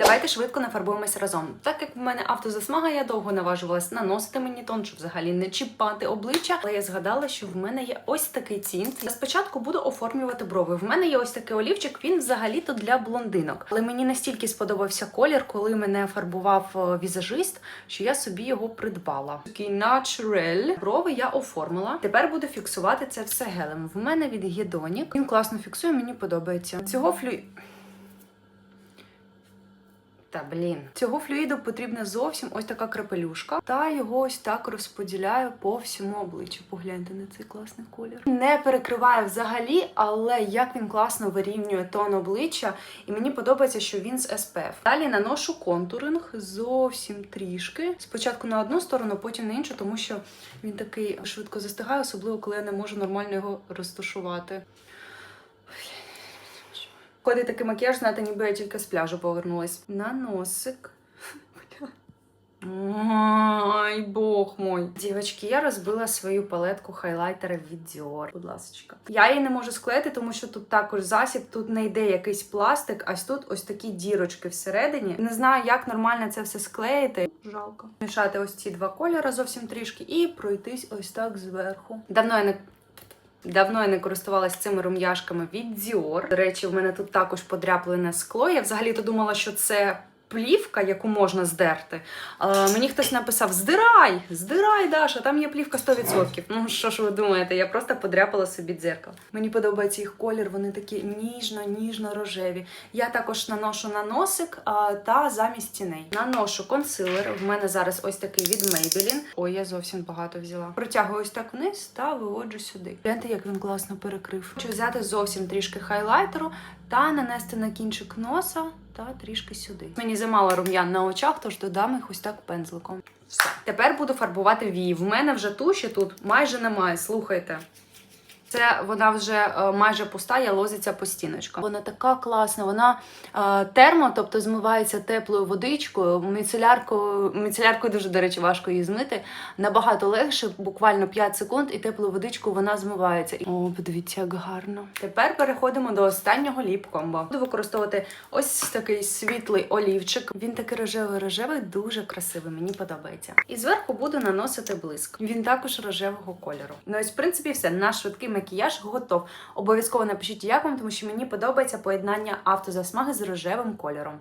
Давайте швидко нафарбуємося разом. Так як в мене автозасмага, я довго наважувалась наносити мені тон, щоб взагалі не чіпати обличчя. Але я згадала, що в мене є ось такий тінт. Я спочатку буду оформлювати брови. В мене є ось такий олівчик, він взагалі-то для блондинок. Але мені настільки сподобався колір, коли мене фарбував е, візажист, що я собі його придбала. Такий naturel. Брови я оформила. Тепер буду фіксувати це все гелем. В мене від Гедонік. Він класно фіксує, мені подобається. Цього флю. Та блін, цього флюїду потрібна зовсім ось така крапелюшка. Та його ось так розподіляю по всьому обличчю. Погляньте на цей класний колір. Не перекриває взагалі, але як він класно вирівнює тон обличчя, і мені подобається, що він з SPF. Далі наношу контуринг зовсім трішки. Спочатку на одну сторону, потім на іншу, тому що він такий швидко застигає, особливо коли я не можу нормально його розташувати. Ходить такий макіяж, знаєте, ніби я тільки з пляжу повернулась. На носик. Ой, бог мой. Дівчатки, я розбила свою палетку хайлайтера від Dior. Будь ласка. Я її не можу склеїти, тому що тут також засіб, тут не йде якийсь пластик, а тут ось такі дірочки всередині. Не знаю, як нормально це все склеїти. Жалко. Мішати ось ці два кольори зовсім трішки і пройтись ось так зверху. Давно я не Давно я не користувалася цими рум'яшками від Dior. До речі, в мене тут також подряплене скло. Я взагалі-то думала, що це плівка, яку можна здерти. Але мені хтось написав: здирай! Здирай, Даша, там є плівка 100%. Ну що ж ви думаєте? Я просто подряпала собі дзеркало. Мені подобається їх колір, вони такі ніжно-ніжно-рожеві. Я також наношу на носик та замість тіней. Наношу консилер. В мене зараз ось такий від Maybelline. Ой, я зовсім багато взяла. Протягую ось так вниз та виводжу сюди. Гляньте, як він класно перекрив. Хочу взяти зовсім трішки хайлайтеру та нанести на кінчик носа та трішки сюди. Мені замало рум'ян на очах, тож додам їх ось так пензликом. Все. Тепер буду фарбувати вії. В мене вже туші тут майже немає. Слухайте. Це вона вже е, майже пуста, я лозиться по стіночкам. Вона така класна, вона е, термо, тобто змивається теплою водичкою. Міцеляркою, міцеляркою дуже, до речі, важко її змити. Набагато легше, буквально 5 секунд, і теплою водичкою вона змивається. О, подивіться, як гарно. Тепер переходимо до останнього ліп-комбо. Буду використовувати ось такий світлий олівчик. Він такий рожевий-рожевий, дуже красивий, мені подобається. І зверху буду наносити блиск. Він також рожевого кольору. Ну ось, в принципі, все. Наш швидкий макіяж готов. Обов'язково напишіть, як вам, тому що мені подобається поєднання автозасмаги з рожевим кольором.